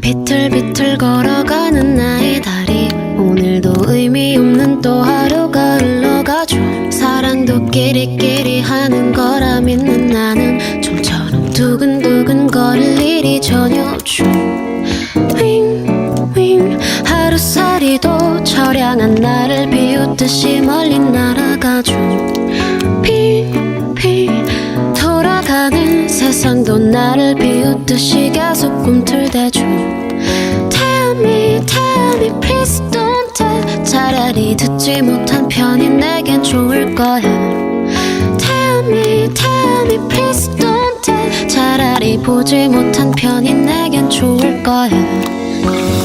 비틀비틀 걸어가는 나의 다리. 오늘도 의미 없는 또 하루가 흘러가죠. 사랑도 끼리끼리 하는 거라 믿는 나는 좀처럼 두근두근 거릴 일이 전혀 없죠 나를 비웃듯이 멀리 날아가죠. 핑핑 돌아가는 세상도 나를 비웃듯이 계속 꿈틀대죠. Tell me, tell me, please don't tell. 차라리 듣지 못한 편이 내겐 좋을 거야. Tell me, tell me, please don't tell. 차라리 보지 못한 편이 내겐 좋을 거야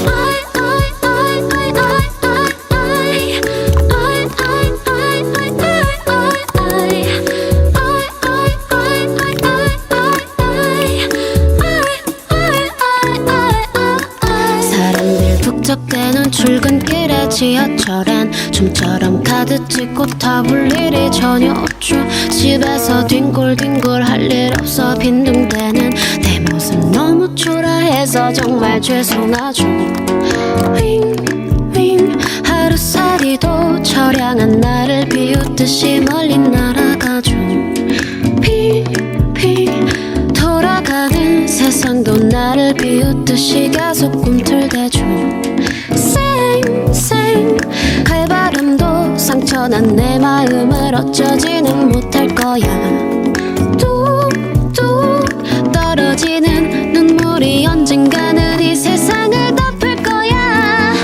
지하철엔 춤처럼 카드 찍고 타볼 일이 전혀 없죠. 집에서 뒹굴뒹굴 할 일 없어 빈둥대는 내 모습 너무 초라해서 정말 죄송하죠. 윙윙 하루살이도 처량한 나를 비웃듯이 멀리 날아가죠. 핑핑 돌아가는 세상도 나를 비웃듯이 계속 꿈틀 어쩌지는 못할 거야 뚝뚝 떨어지는 눈물이 언젠가는 이 세상을 덮을 거야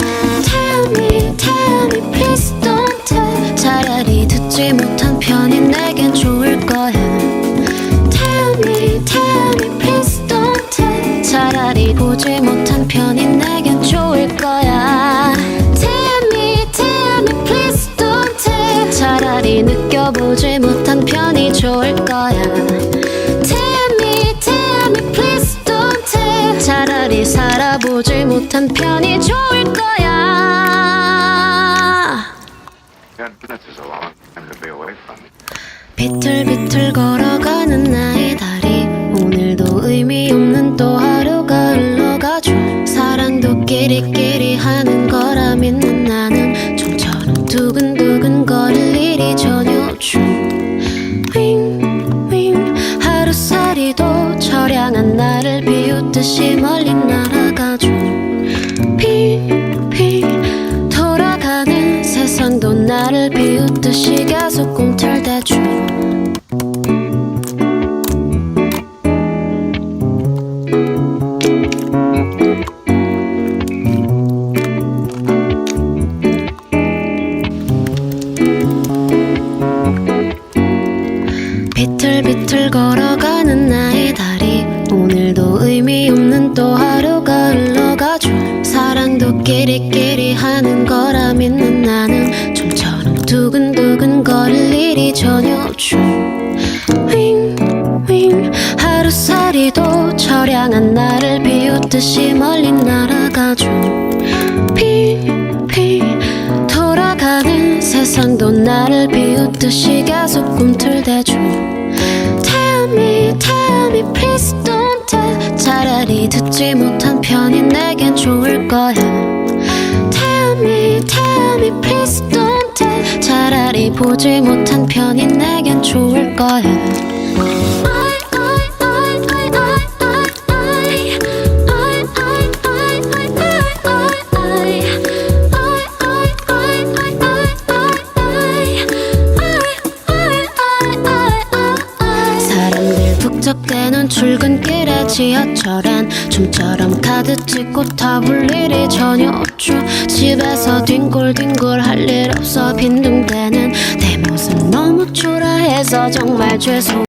Tell me, tell me, please don't tell 차라리 듣지 못한 편이 내겐 좋을 거야 Tell me, tell me, please don't tell 차라리 보지 못한 편이 내겐 좋을 거야 느껴 보지 못한 편이 좋을 거야. Tell me, tell me, please don't tell. 차라리 살아보지 못한 편이 좋을 거야. 비틀비틀 걸어가는 나의 다리. 오늘도 의미 없는 또 하루가 흘러가죠. 사랑도 끼리끼리 하는 거라 믿는 나는. 좀처럼 두근두근 처량한 나를 비웃듯이 멀리 날아가죠. 핑핑 돌아가는 세상도 나를 비웃듯이 계속 꿈틀대죠. 비틀비틀 걸어 끼리끼리 하는 거라 믿는 나는 좀처럼 두근두근 거릴 일이 전혀 없죠. 윙윙 하루살이도 처량한 나를 비웃듯이 멀리 날아가죠. 핑핑 돌아가는 세상도 나를 비웃듯이 계속 꿈틀대죠. Tell me, tell me, please don't tell. 차라리 듣지 못한 편이 내겐 좋을 거야 보지 못한 편이 내겐 좋을 거야. 지하철엔 좀처럼 카드 찍고 타볼 일이 전혀 없죠 집에서 뒹굴뒹굴 할 일 없어 빈둥대 정말 죄송